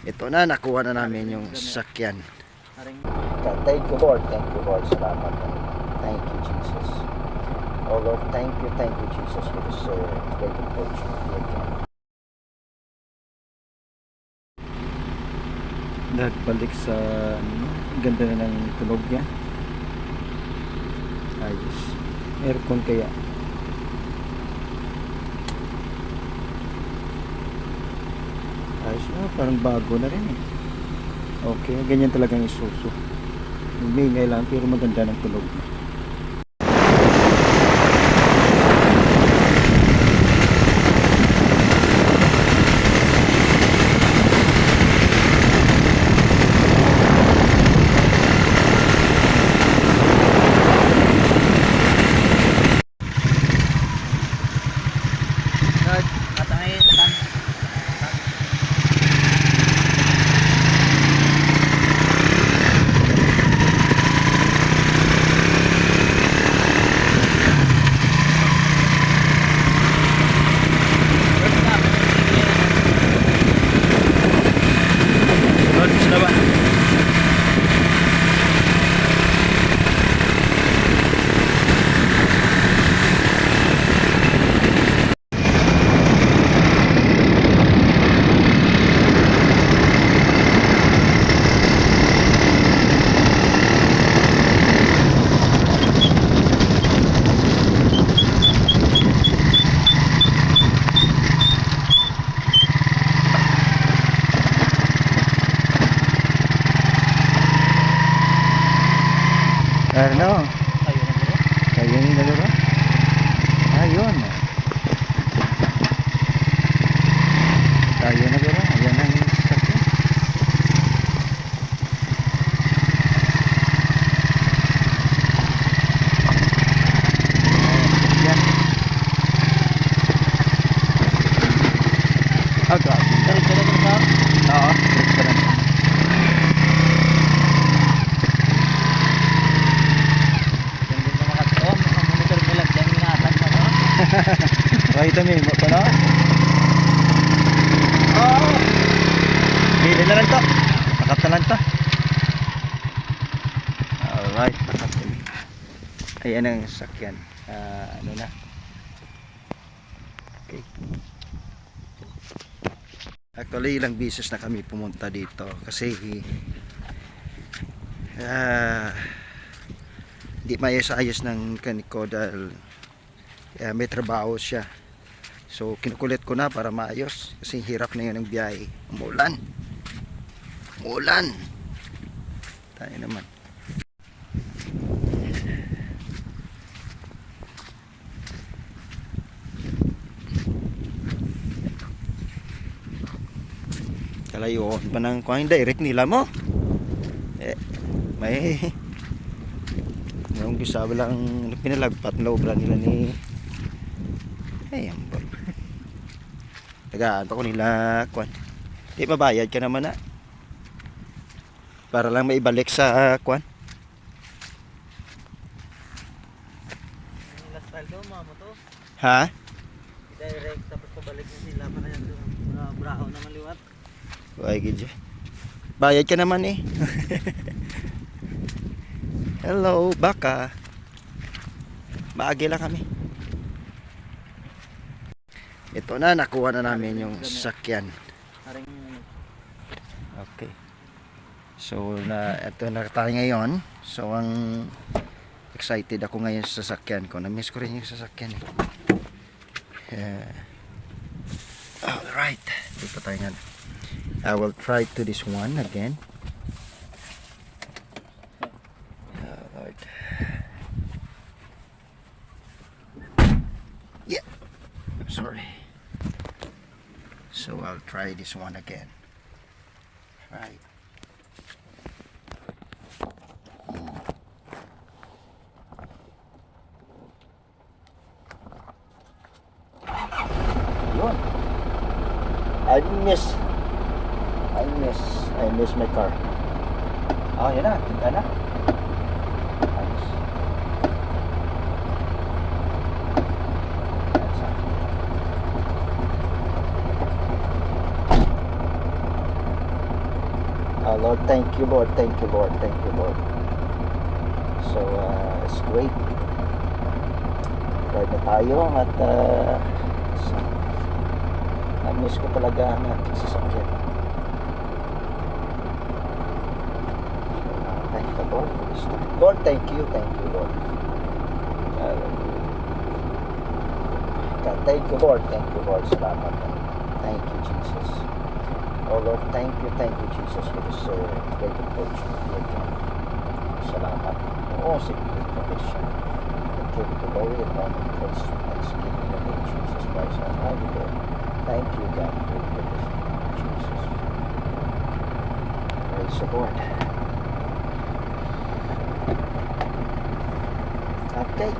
Ito na, nakuha na namin yung sasakyan. Thank you Lord, thank you Lord. Salamat. Thank you Jesus. Oh Lord, thank you, thank you Jesus for this uh, great opportunity again. nagbalik sa ano, ganda na ng tunog niya. Ayos. Aircon kaya. Ayos na, parang bago na rin eh. Okay, ganyan talagang isuso. Umingay lang pero maganda ng tunog. Lord, Ano? Kayo yung dalawa? Ayun. Tayo na gano'n. Ayan ang sakyan. Yan. Ah, grabe. Oo, diretso ka na. Right na may pa na. Oh. Bili na lang to. Takat na lang to. Alright, takat. Ayan ang sakyan. Ah, ano na. Okay. Actually, ilang beses na kami pumunta dito kasi ah hindi maayos-ayos ng kaniko dahil eh, may trabaho siya. So, kinukulit ko na para maayos. Kasi hirap na yun ang biyahe. Umulan. Umulan. Tayo naman. Kalayoon pa ng kuhain direct nila mo. Eh, may yung gisabi lang pinalagpat na obra nila ni ay ambol tagaan pa ko nila kwan. Di mabayad ka naman na para lang maibalik sa kwan. Ha? Direct tapos pabalik na sila para yan. Uh, braho na maliwat. ay gidyo bayad ka naman eh. Hello baka. Maagi lang kami ito na nakuha na namin yung sasakyan Okay. So na ito na tayo ngayon. So ang excited ako ngayon sa sasakyan ko. Na-miss ko rin yung sasakyan eh. Yeah. All right. Dito tayo nga. I will try to this one again. Sorry. So I'll try this one again. Right. Yun. I miss. I miss. I miss my car. Oh, yan na. Tinda na. Uh, Lord, thank you, Lord. Thank you, Lord. Thank you, Lord. So, uh, it's great. Ride na tayo at uh, sa- na-miss ko talaga ang aking sasakyan. Uh, thank the Lord. Lord, thank you. Thank you, Lord. God, thank you, Lord. Thank you, Lord. Salamat. Thank you, Jesus. Oh Lord, thank you, thank you, Jesus, for this uh, great opportunity again. Salamat. Oo, sa iyong provision. And give glory and honor and praise and thanksgiving in the name of Jesus Christ, our mighty Lord. Thank you, God, for your goodness, Jesus. Praise the Lord. Okay.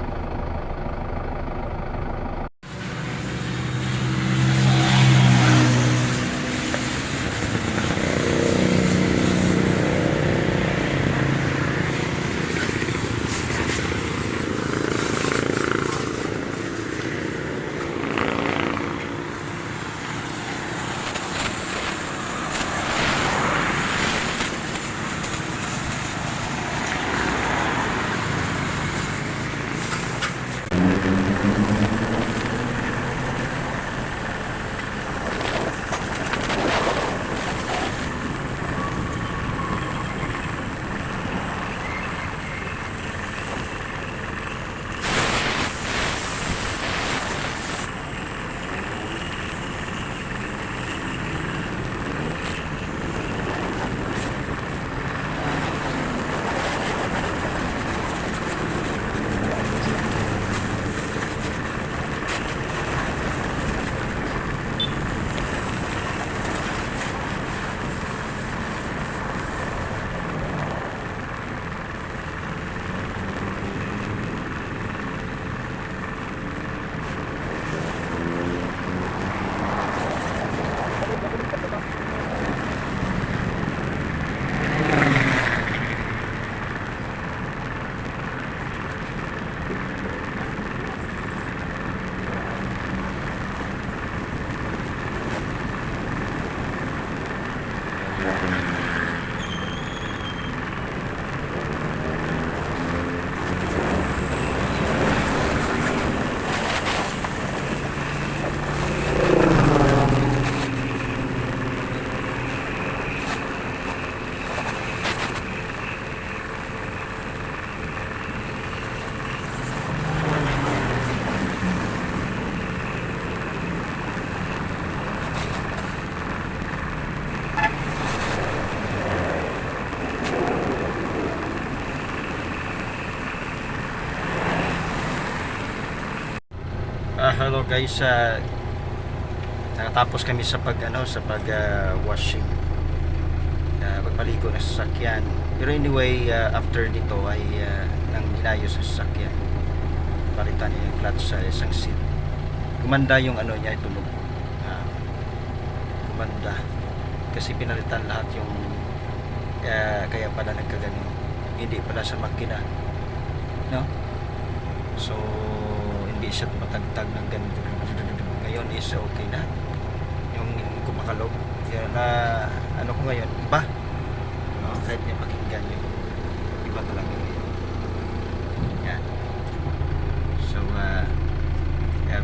Guys. ah, nakatapos kami sa pag ano sa pag ah, washing. Uh, pagpaligo ng sasakyan. Pero anyway, ah, after nito ay ah, nang inayos sa sasakyan. Palitan niya yung clutch sa isang seat. Gumanda yung ano niya, tunog. Ah, gumanda. Kasi pinalitan lahat yung ah, kaya pala nagkaganon. Hindi pala sa makina. No? So, hindi siya matagtag ng ganito. Ngayon is okay na. Yung kumakalog. Kaya na, ano ko ngayon, iba. No, kahit niya pakinggan yung iba talaga ngayon. Yan. So, uh,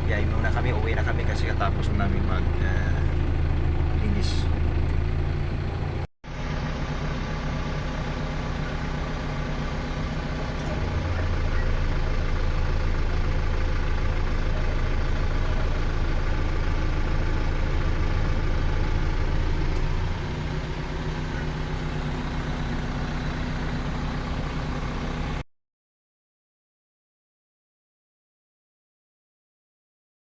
biyahe muna kami, uwi na kami kasi katapos namin mag uh,